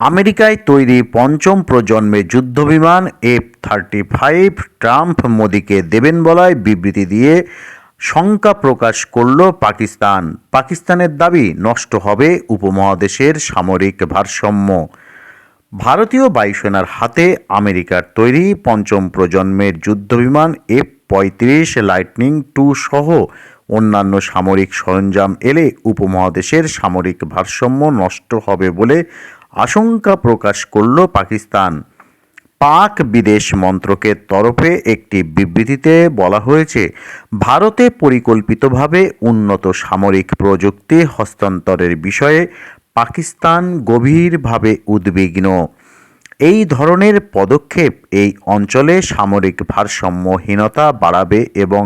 আমেরিকায় তৈরি পঞ্চম প্রজন্মের যুদ্ধবিমান এফ থার্টি ফাইভ ট্রাম্প মোদিকে দেবেন বলায় বিবৃতি দিয়ে শঙ্কা প্রকাশ করল পাকিস্তান। পাকিস্তানের দাবি নষ্ট হবে উপমহাদেশের সামরিক ভারসাম্য। ভারতীয় বায়ুসেনার হাতে আমেরিকার তৈরি পঞ্চম প্রজন্মের যুদ্ধবিমান এফ পঁয়ত্রিশ লাইটনিং টু সহ অন্যান্য সামরিক সরঞ্জাম এলে উপমহাদেশের সামরিক ভারসাম্য নষ্ট হবে বলে আশঙ্কা প্রকাশ করল পাকিস্তান। পাক বিদেশ মন্ত্রকের তরফে একটি বিবৃতিতে বলা হয়েছে, ভারতে পরিকল্পিতভাবে উন্নত সামরিক প্রযুক্তি হস্তান্তরের বিষয়ে পাকিস্তান গভীরভাবে উদ্বিগ্ন। এই ধরনের পদক্ষেপ এই অঞ্চলে সামরিক ভারসাম্যহীনতা বাড়াবে এবং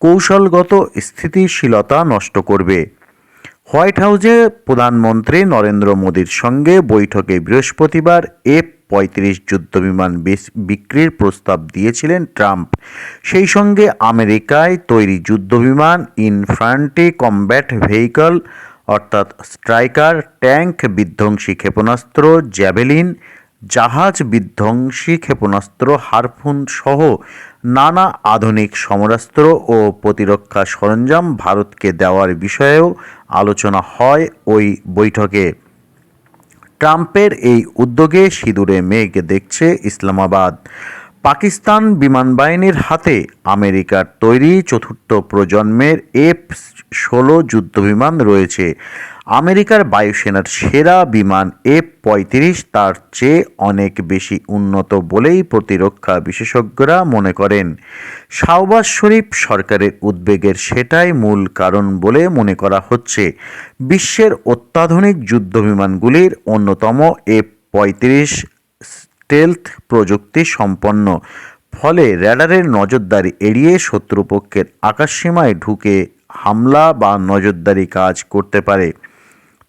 কৌশলগত স্থিতিশীলতা নষ্ট করবে। হোয়াইট হাউসে প্রধানমন্ত্রী নরেন্দ্র মোদীর সঙ্গে বৈঠকে বৃহস্পতিবার এফ পঁয়ত্রিশ যুদ্ধবিমান বিমান বিক্রির প্রস্তাব দিয়েছিলেন ট্রাম্প। সেই সঙ্গে আমেরিকায় তৈরি যুদ্ধবিমান ইনফ্রান্টি কম্ব্যাট ভেহিকল, অর্থাৎ স্ট্রাইকার, ট্যাঙ্ক, বিধ্বংসী ক্ষেপণাস্ত্র, জ্যাভেলিন জাহাজ বিধ্বংসী ক্ষেপণাস্ত্র, হারফুন সহ নানা আধুনিক সমরাস্ত্র ও প্রতিরক্ষা সরঞ্জাম ভারতকে দেওয়ার বিষয়েও আলোচনা হয় ওই বৈঠকে। ট্রাম্পের এই উদ্যোগে সিঁদুরে মেঘ দেখছে ইসলামাবাদ। পাকিস্তান বিমান বাহিনীর হাতে আমেরিকার তৈরি চতুর্থ প্রজন্মের এফ ষোলো যুদ্ধবিমান রয়েছে। আমেরিকার বায়ুসেনার সেরা বিমান এফ পঁয়ত্রিশ তার চেয়ে অনেক বেশি উন্নত বলেই প্রতিরক্ষা বিশেষজ্ঞরা মনে করেন। শাহবাজ শরীফ সরকারের উদ্বেগের সেটাই মূল কারণ বলে মনে করা হচ্ছে। বিশ্বের অত্যাধুনিক যুদ্ধবিমানগুলির অন্যতম এফ পঁয়ত্রিশ স্টেলথ প্রযুক্তি সম্পন্ন। ফলে র্যাডারের নজরদারি এড়িয়ে শত্রুপক্ষের আকাশসীমায় ঢুকে হামলা বা নজরদারি কাজ করতে পারে।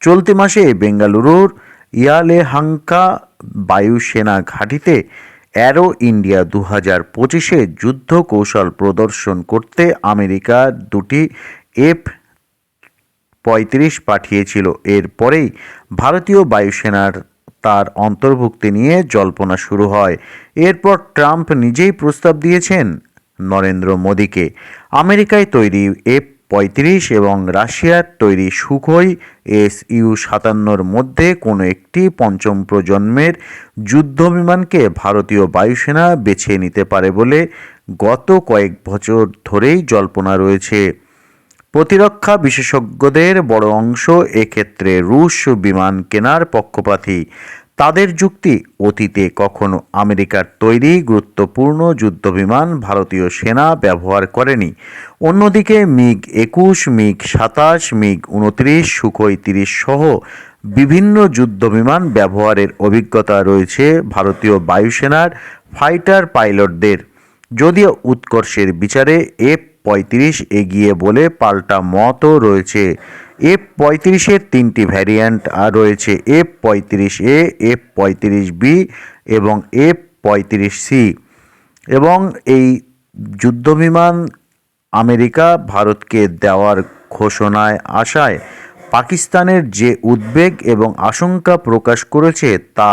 চলতি মাসে বেঙ্গালুরুর ইয়ালেহাঙ্কা বায়ুসেনা ঘাঁটিতে অ্যারো ইন্ডিয়া দু হাজার পঁচিশে যুদ্ধ কৌশল প্রদর্শন করতে আমেরিকা দুটি এফ পঁয়ত্রিশ পাঠিয়েছিল। এরপরেই ভারতীয় বায়ুসেনার তার অন্তর্ভুক্তি নিয়ে জল্পনা শুরু হয়। এরপর ট্রাম্প নিজেই প্রস্তাব দিয়েছেন নরেন্দ্র মোদীকে। আমেরিকায় তৈরি এফ পঁয়ত্রিশ এবং রাশিয়ার তৈরি সুখোই এস ইউ সাতান্নর মধ্যে কোনো একটি পঞ্চম প্রজন্মের যুদ্ধবিমানকে ভারতীয় বায়ুসেনা বেছে নিতে পারে বলে গত কয়েক বছর ধরেই জল্পনা রয়েছে। প্রতিরক্ষা বিশেষজ্ঞদের বড় অংশ এক্ষেত্রে রুশ বিমান কেনার পক্ষপাতী। তাদের যুক্তি, অতীতে কখনো আমেরিকার তৈরি গুরুত্বপূর্ণ যুদ্ধবিমান ভারতীয় সেনা ব্যবহার করেনি। অন্যদিকে মিগ একুশ, মিগ সাতাশ, মিগ উনত্রিশ, সুখোই তিরিশ সহ বিভিন্ন যুদ্ধবিমান ব্যবহারের অভিজ্ঞতা রয়েছে ভারতীয় বায়ুসেনার ফাইটার পাইলটদের। যদিও উৎকর্ষের বিচারে এফ পঁয়ত্রিশ এগিয়ে বলে পাল্টা মতও রয়েছে। এফ পঁয়ত্রিশের তিনটি ভ্যারিয়েন্ট রয়েছে। এফ পঁয়ত্রিশ এ এফ পঁয়ত্রিশ বি এবং এফ পঁয়ত্রিশ সি। এবং এই যুদ্ধবিমান আমেরিকা ভারতকে দেওয়ার ঘোষণায় আসায় পাকিস্তানের যে উদ্বেগ এবং আশঙ্কা প্রকাশ করেছে তা